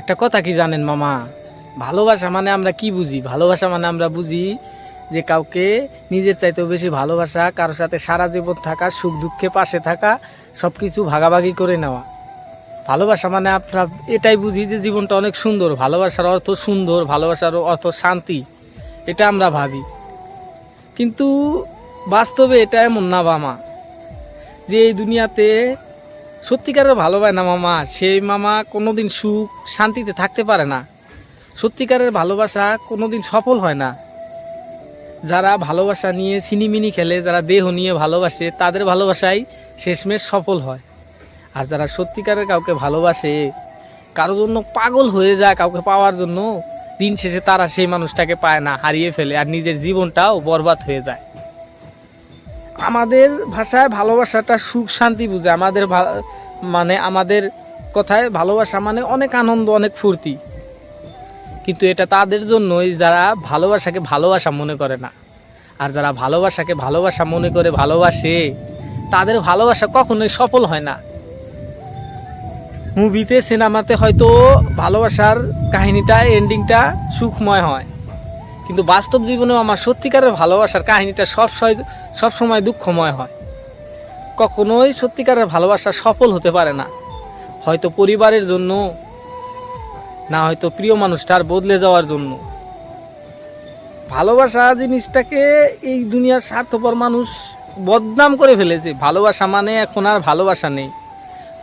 একটা কথা কি জানেন মামা? ভালোবাসা মানে আমরা কি বুঝি? ভালোবাসা মানে আমরা বুঝি যে কাউকে নিজের চাইতেও বেশি ভালোবাসা, কারোর সাথে সারা জীবন থাকা, সুখ দুঃখে পাশে থাকা সব কিছু ভাগাভাগি করে নেওয়া। ভালোবাসা মানে আপনার এটাই বুঝি যে জীবনটা অনেক সুন্দর, ভালোবাসার অর্থ সুন্দর, ভালোবাসার অর্থ শান্তি, এটা আমরা ভাবি। কিন্তু বাস্তবে এটা এমন না বামা যে এই দুনিয়াতে সত্যিকারের ভালোবাসে না মামা। সেই মামা কোনোদিন সুখ শান্তিতে থাকতে পারে না। সত্যিকারের ভালোবাসা কোনোদিন সফল হয় না। যারা ভালোবাসা নিয়ে সিনিমিনি খেলে, যারা দেহ নিয়ে ভালোবাসে, তাদের ভালোবাসাই শেষমেশ সফল হয়। আর যারা সত্যিকারের কাউকে ভালোবাসে, কারও জন্য পাগল হয়ে যায় কাউকে পাওয়ার জন্য, দিন শেষে তারা সেই মানুষটাকে পায় না, হারিয়ে ফেলে, আর নিজের জীবনটাও বরবাদ হয়ে যায়। আমাদের ভাষায় ভালোবাসাটা সুখ শান্তি বুঝে, আমাদের মানে আমাদের কথায় ভালোবাসা মানে অনেক আনন্দ, অনেক ফুর্তি। কিন্তু এটা তাদের জন্যই যারা ভালোবাসাকে ভালোবাসা মনে করে না। আর যারা ভালোবাসাকে ভালোবাসা মনে করে ভালোবাসে, তাদের ভালোবাসা কখনোই সফল হয় না। মুভিতে, সিনেমাতে হয়তো ভালোবাসার কাহিনীটা এন্ডিংটা সুখময় হয়। কিন্তু বাস্তব জীবনেও আমার সত্যিকারের ভালোবাসার কাহিনীটা সব সব সময় দুঃখময় হয়। কখনোই সত্যিকারের ভালোবাসা সফল হতে পারে না। হয়তো পরিবারের জন্য, না হয়তো প্রিয় মানুষটার বদলে যাওয়ার জন্য। ভালোবাসা জিনিসটাকে এই দুনিয়ার স্বার্থপর মানুষ বদনাম করে ফেলেছে। ভালোবাসা মানে এখন আর ভালোবাসা নেই।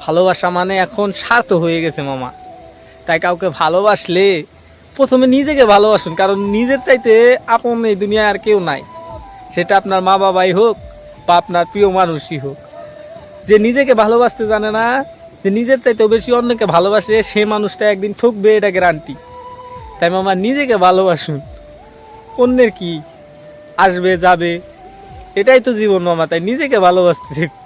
ভালোবাসা মানে এখন স্বার্থ হয়ে গেছে মামা। তাই কাউকে ভালোবাসলে প্রথমে নিজেকে ভালোবাসুন, কারণ নিজের চাইতে আপন এই দুনিয়ায় আর কেউ নাই। সেটা আপনার মা বাবাই হোক বা আপনার প্রিয় মানুষই হোক যে নিজেকে ভালোবাসতে জানে না, যে নিজের চাইতেও বেশি অন্যকে ভালোবাসে, সে মানুষটা একদিন ঠকবে এটা গ্যারান্টি তাই মামা, নিজেকে ভালোবাসুন অন্যের কি আসবে, যাবে, এটাই তো জীবন মামা, তাই নিজেকে ভালোবাসতে শিখুন।